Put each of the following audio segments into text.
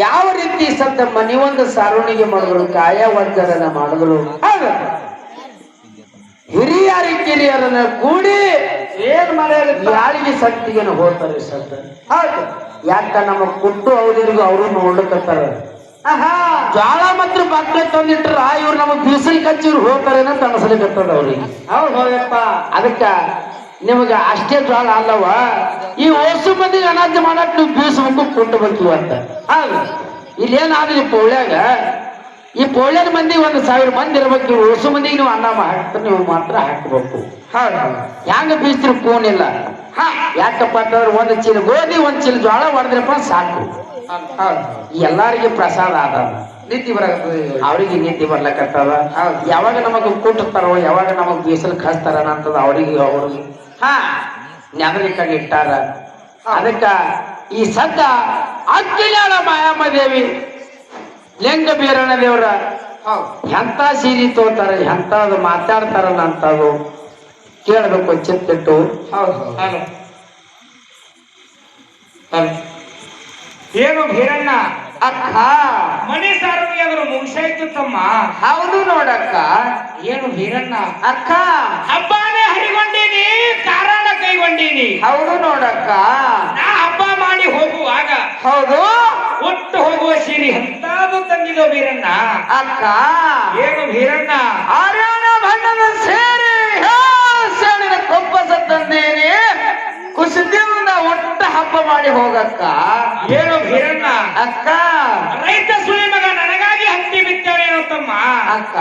ಯಾವ ರೀತಿ ಸತ್ತಮ್ಮ ಮನಿ ಒಂದು ಸಾರುಣಿಗೆ ಮಾಡಿದ್ರು ಕಾಯ ವರ್ಗದನ್ನ ಮಾಡಿದ್ರು ಹಿರಿಯ ಹಿರಿಯರ ಕಿರಿಯರನ್ನ ಕೂಡಿ ಏನ್ ಮನೆಯಲ್ಲಿ ಯಾರಿಗೆ ಶಕ್ತಿಗೆ ಹೋಗ್ತಾರೆ ಸತ್ತ. ಹೌದು ಯಾಕ ನಮ್ಮ ಕುಟ್ಟು ಅವರಿಗೂ ಅವರು ನೋಡ್ಲಕತ್ತಾರ. ಜ್ವಾಳ ಮಾತ್ರ ಬಾಕ್ಲೆ ತಂದಿಟ್ರ ಇವ್ರು ನಮಗ್ ಬಿಸಿಲು ಕಚ್ಚಿ ಇವ್ರು ಹೋಗ್ತಾರೆ ಅಂತ ಅನ್ಸಲಿಕತ್ತದ ಅವ್ರಿಗೆ. ಹೌದು ಹೋಗಪ್ಪ ಅದಕ್ಕ ನಿಮಗ ಅಷ್ಟೇ ಜ್ವಾಳ ಅಲ್ಲವ? ಈ ಓಸು ಮಂದಿಗೆ ಅನಾಥ ಮಾಡಕ್ ನೀವು ಬೀಸಬೇಕು ಕುಂಟಬೇಕು ಅಂತ. ಹೌದು. ಇಲ್ಲೇನಾದ್ರಿ ಈ ಪೌಳ್ಯಾಗ ಈ ಪೌಳ್ಯದ ಮಂದಿ ಒಂದು ಸಾವಿರ ಮಂದಿ ಇರ್ಬೇಕು ನೀವು ಓಸು ಮಂದಿಗೆ ನೀವು ಅನ್ನ ಹಾಕ್ತಾರೆ ನೀವು ಮಾತ್ರ ಹಾಕಬೇಕು. ಹ್ಯಾಂಗ ಹೆಂಗ ಬೀಸ್ತಿರಿ ಫೋನ್ ಇಲ್ಲ. ಹಾ ಯಾಕಪ್ಪ ಅಂತಂದ್ರೆ ಒಂದು ಚೀಲ ಗೋಧಿ ಒಂದ್ ಚೀಲ ಜ್ವಾಳ ಹೊಡೆದ್ರಪ್ಪ ಸಾಕು. ಹೌದು. ಎಲ್ಲಾರಿಗೆ ಪ್ರಸಾದ ಆದ ನೀತಿ ಬರ ಅವರಿಗೆ ನೀತಿ ಬರ್ಲಕತ್ತದ. ಯಾವಾಗ ನಮಗ್ ಕೂಟ್ತಾರೋ ಯಾವಾಗ ನಮಗ್ ಬೀಸಲ್ ಕಳಿಸ್ತಾರ ಅಂತದ ಅವ್ರಿಗೆ ಅವ್ರಿಗೆ. ಹಾ ಇಟ್ಟಾರ. ಅದಕ್ಕ ಈ ಸದ್ದ ಅಕ್ಕಿನಾಳ ಮಾಯಮ್ಮ ದೇವಿ ಲಿಂಗ ಬೀರಣ ದೇವರ ಎಂತ ಸೀರಿ ತೋತಾರ ಎಂತದು ಮಾತಾಡ್ತಾರಲ್ಲ ಅಂತದು ಕೇಳಬೇಕು ಚಿತ್ತಿಟ್ಟು ಏನು ಭೀರಣ್ಣ ಅಕ್ಕ. ಮನೆ ಸಾರಿಗೆ ಅವರು ಮುಗಿಸಾಯ್ತು ತಮ್ಮ. ಹೌದು ನೋಡಕ್ಕ. ಏನು ವೀರಣ್ಣ? ಅಕ್ಕ. ಹಬ್ಬನೇ ಹರಿಗೊಂಡೀನಿ ಕಾರಣ ಕೈಗೊಂಡೀನಿ. ಹೌದು ನೋಡಕ್ಕ. ನಾ ಹಬ್ಬ ಮಾಡಿ ಹೋಗುವಾಗ ಹೌದು. ಒಟ್ಟು ಹೋಗುವ ಸಿರಿ ಎಂತಾದು ತಂದಿದೋ ವೀರಣ್ಣ. ಅಕ್ಕ. ಏನು ವೀರಣ್ಣ? ಆರ್ಯಾಣ ಬಣ್ಣದ ಸೇರಿ ಹೇ, ಸೇಡಿನ ಕೊಪ್ಪಸ ತಂದೇನೆ ಒಟ್ಟ ಹಬ್ಬ ಮಾಡಿ ಹೋಗಕ್ಕ. ಏನು ಹಿರಣ್ಣ ಅಕ್ಕ. ರೈತ ಸುಳಿ ಮಗ ನನಗಾಗಿ ಹತ್ತಿ ಬಿತ್ತಾನೇನೋ ತಮ್ಮ ಅಕ್ಕ.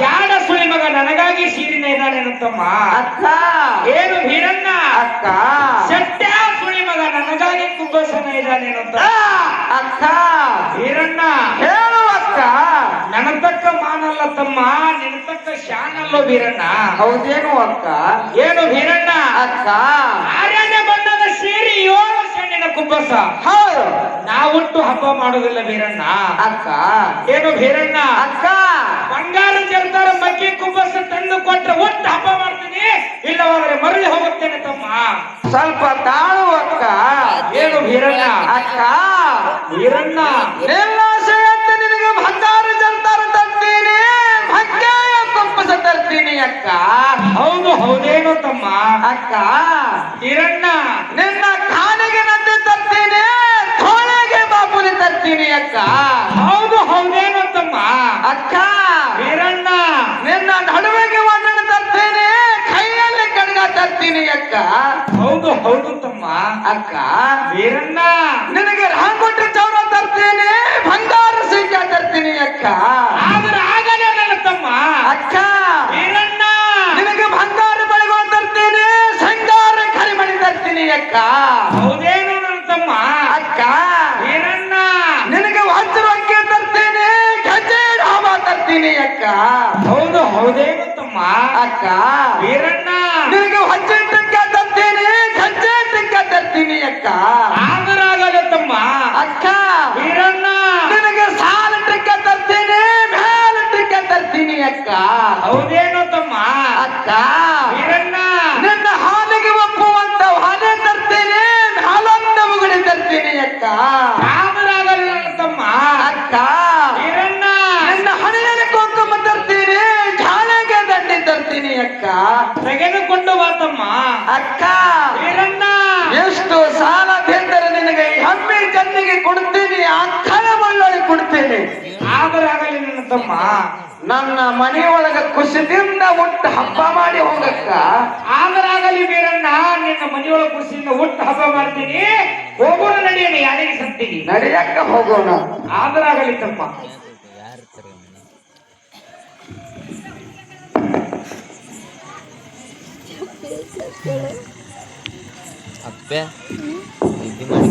ಜಾಡ ಸುಳಿ ಮಗ ನನಗಾಗಿ ಸೀರಿನ ಇದ್ದಾನೇನು ತಮ್ಮ ಅಕ್ಕ. ಏನು ಹಿರಣ್ಣ ಅಕ್ಕ. ಸತ್ಯ ಸುಳಿ ಮಗ ನನಗಾಗಿ ಕುಬ್ಬಸನ ಇದ್ದಾನೇನು ತಮ್ಮ ಅಕ್ಕ. ಹಿರಣ್ಣ ಹೇಳು ಅಕ್ಕ. ನನ್ನ ತಕ್ಕ ಮಾನಲ್ಲ ತಮ್ಮ ನಿನ್ನ ತಕ್ಕ ಶಾನಲ್ಲೋ ಭೀರಣ್ಣ ಹೌದೇನು ಅಕ್ಕ? ಏನು ವೀರಣ್ಣ? ಅಕ್ಕ. ಆರ್ಯನ ಬಣ್ಣದ ಸೀರೆ ಸಣ್ಣಿನ ಕುಬ್ಬಸ. ಹೌದು. ನಾವುಟ್ಟು ಹಬ್ಬ ಮಾಡೋದಿಲ್ಲ ಬೀರಣ್ಣ. ಅಕ್ಕ. ಏನು ಬೀರಣ್ಣ? ಅಕ್ಕ. ಬಂಗಾರ ಜರ್ದಾರ ಮಗ್ಗಿ ಕುಬ್ಬಸ ತಂದು ಕೊಟ್ರೆ ಒಟ್ಟು ಹಬ್ಬ ಮಾಡ್ತೀನಿ. ಇಲ್ಲವಾದ್ರೆ ಮರಳಿ ಹೋಗುತ್ತೇನೆ ತಮ್ಮ. ಸ್ವಲ್ಪ ತಾಳು ಅಕ್ಕ. ಏನು ಬೀರಣ್ಣ? ಅಕ್ಕ. ಬೀರಣ್ಣ. ನಿರ್ಲಾಶೆಯಂತೆ ನಿನಗೆ ಬಂಗಾರ ಜಂತಾರ ತರ್ತೀನಿ. ಅಕ್ಕ. ಹೌದು ಹೌದೇನೋ ತಮ್ಮ. ಅಕ್ಕ. ಭೀರಣ್ಣ ನಿನ್ನ ತರ್ತೀನಿ ಅಕ್ಕ. ಹೌದು ಹೌದೇನು ತಮ್ಮ ಅಕ್ಕ. ವೀರಣ್ಣ. ನಿನ್ನ ನಡುವೆಗೆ ಒಂದಣ್ಣ ತರ್ತೇನೆ ಕೈಯಲ್ಲಿ ಕಡ್ಗ ತರ್ತೀನಿ ಅಕ್ಕ. ಹೌದು ಹೌದು ತಮ್ಮ ಅಕ್ಕ. ವೀರಣ್ಣ. ನಿನಗೆ ರಾಂಗುಟ್ರಿ ಚೌರ ತರ್ತೇನೆ ಬಂಗಾರ ಸಿಂಗ ತರ್ತೀನಿ ಅಕ್ಕ. ಆದ್ರೆ ಆಗಲೇ ನನ್ನ ತಮ್ಮ. ಅಕ್ಕ. ವೀರಣ್ಣ. ನಿನಗೆ ಬಂಗಾರ ಬಳಿಗೋ ತರ್ತೇನೆ ಸಂಗಾರ ಕರಿಮಣಿ ತರ್ತೀನಿ ಅಕ್ಕ. ಅಕ್ಕ. ಹೌದು ಹೌದೇನೋ ತಮ್ಮ ಅಕ್ಕ. ವೀರಣ್ಣ. ನಿನಗೆ ವಜ್ರ ತರ್ತೇನೆ ತರ್ತೀನಿ ಟಿಕ್ಕ ತರ್ತೀನಿ ಅಕ್ಕ. ಆದರಾಗಲೇ ತಮ್ಮ ಅಕ್ಕ. ವೀರಣ್ಣ. ನಿನಗೆ ಸಾಲ ಟಿಕ್ಕ ತರ್ತೀನಿ ಮೇಲ ಟಿಕ್ಕ ತರ್ತೀನಿ ಅಕ್ಕ. ಹೌದೇನು ತಮ್ಮ ಅಕ್ಕ. ವೀರಣ್ಣ. ನಿನ್ನ ಹಾಲಿಗೆ ಒಪ್ಪುವಂತ ಹಾಲೆ ತರ್ತೀನಿ ಹಾಲೊಂದು ಮುಗುಡಿ ತರ್ತೀನಿ ಅಕ್ಕ. ಆದರಾಗಲೇ ತಮ್ಮ ಅಕ್ಕ. ತೆಗೆದುಕೊಂಡು ಬಾತಮ್ಮ ಅಕ್ಕ. ವೀರಣ್ಣ. ಎಷ್ಟು ಸಾಲ ಬೇಕರೆ ನಿನಗೆ ಹಮ್ಮಿ ಜನ್ನಿಗೆ ಕೊಡ್ತೀನಿ ಅಕ್ಕನ ಬಳ್ಳೊಳಿ ಕೊಡ್ತೀನಿ. ಆಗಲಿ ನನ್ನ ತಮ್ಮ ನನ್ನ ಮನೆಯೊಳಗ ಖುಷಿದಿಂದ ಒಟ್ಟು ಹಬ್ಬ ಮಾಡಿ ಹೋಗಕ್ಕ. ಆದರಾಗಲಿ ಬೀರಣ್ಣ ನಿನ್ನ ಮನೆಯೊಳಗ ಖುಷಿಯಿಂದ ಒಟ್ಟು ಹಬ್ಬ ಮಾಡ್ತೀನಿ. ಹೋಗೋಣ ನಡೆಯೋಣ ಯಾರಿಗೆ ಸತ್ತೀನಿ ನಡೆಯಕ್ಕ ಹೋಗೋಣ. ಆದರಾಗಲಿ ತಮ್ಮ. ಅಪ್ಪೆ ನಿದ್ದೆ ಮಾಡಿ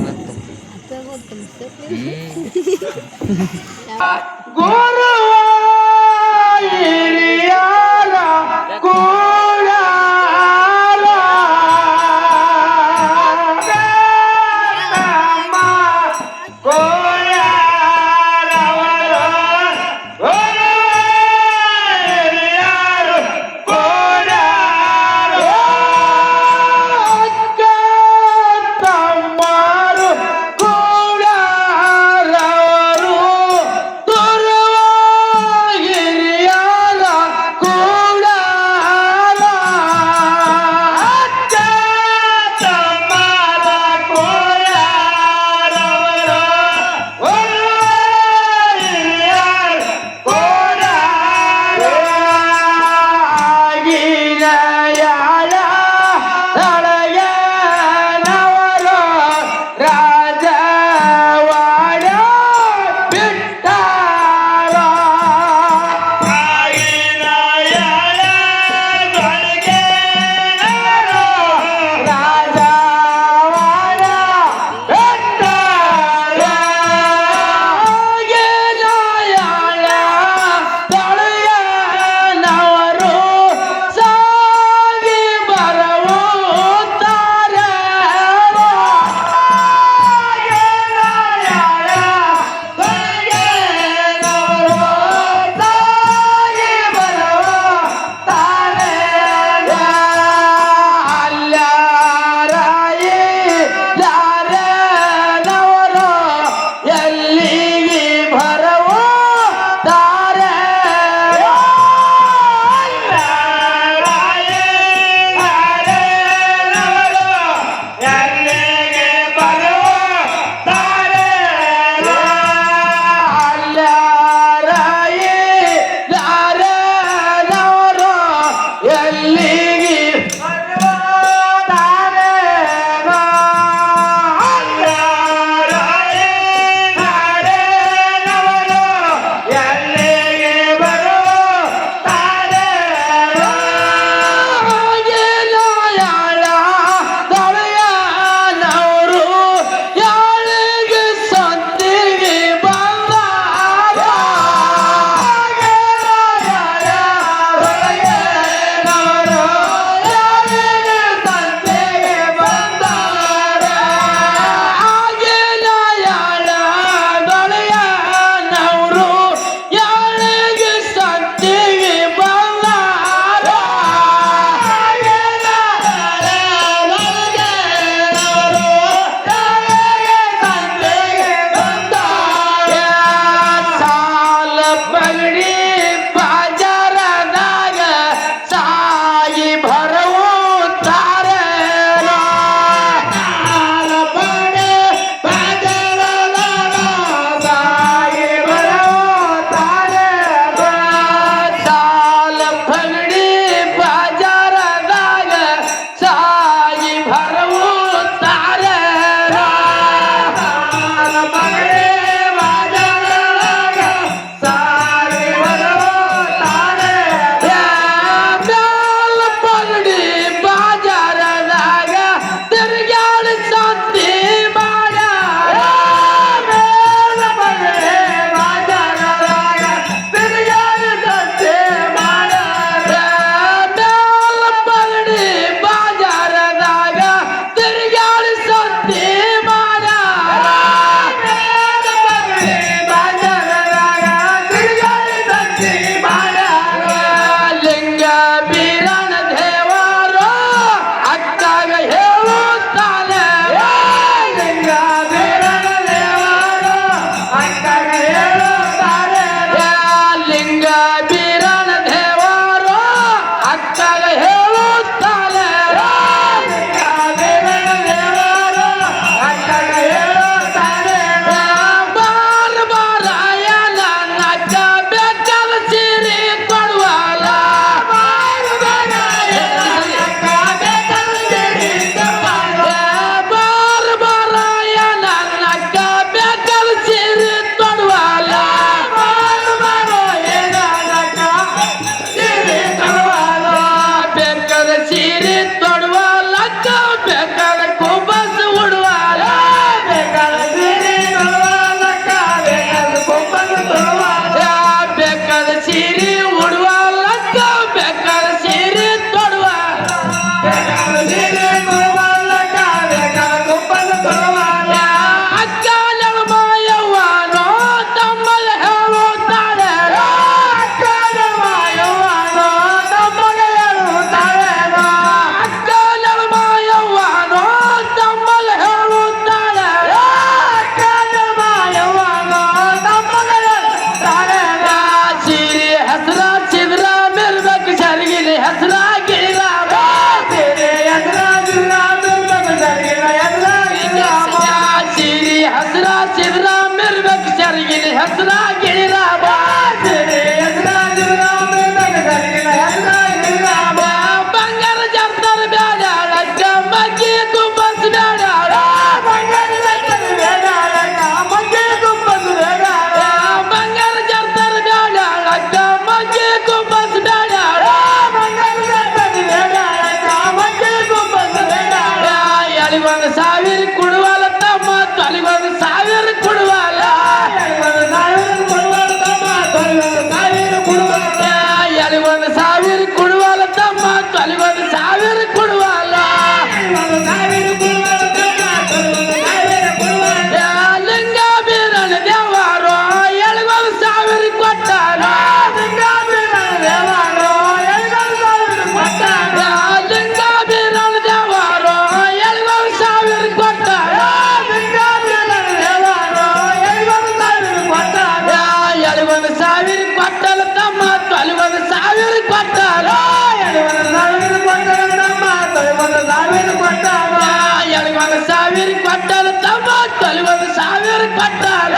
ತೊಲಿಗೊಂದು ಸಾವಿರ ಕೊಟ್ಟಾರ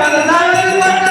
ಬಂಗಾರ